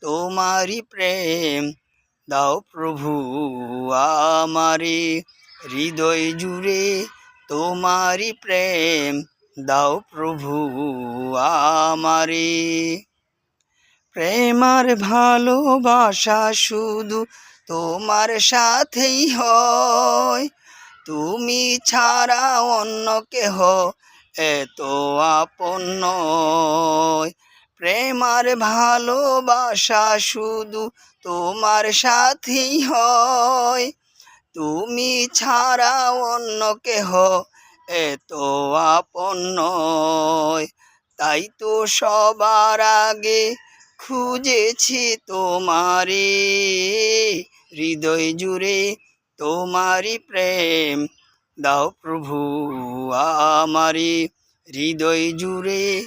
তোমারি প্রেম দাও প্রভু আমারে। হৃদয় জুড়ে তোমারি প্রেম দাও প্রভু আমারে। প্রেমার ভালোবাসা শুধু তোমার সাথেই হয়। তুমি ছাড়া অন্য কেহ এত আপন নয়। প্রেমার ভালোবাসা শুধু তোমার সাথেই হয়। তুমি ছাড়া অন্য কেহ এত আপন নয়। তাই তো সবার আগে খুঁজেছি তোমারে হৃদয় জুড়ে তোমারি প্রেম। দাও প্রভু আমারি হৃদয় জুড়ে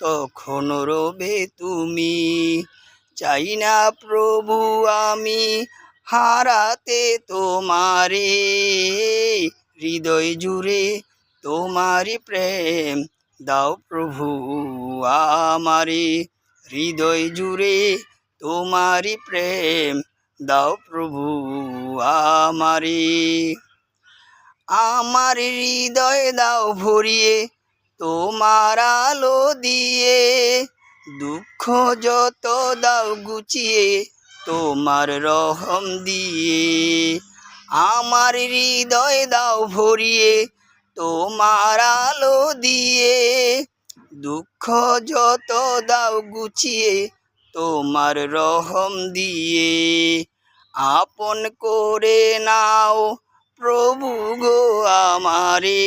তখন রবে তুমি। চাই না প্রভু, আমি হারাতে তোমারে। হৃদয় জুড়ে তোমারি প্রেম দাও প্রভু আমারে। হৃদয় জুড়ে তোমারি প্রেম দাও প্রভু আমারে। আমার হৃদয় দাও ভরিয়ে তোমার আলো দিয়ে দুঃখ যত দাও গুছিয়ে তোমার রহম দিয়ে। আমার হৃদয় দাও ভরিয়ে তোমার আলো দিয়ে। দুঃখ যত দাও গুছিয়ে তোমার রহম দিয়ে। আপন করে নাও প্রভু গো আমারে।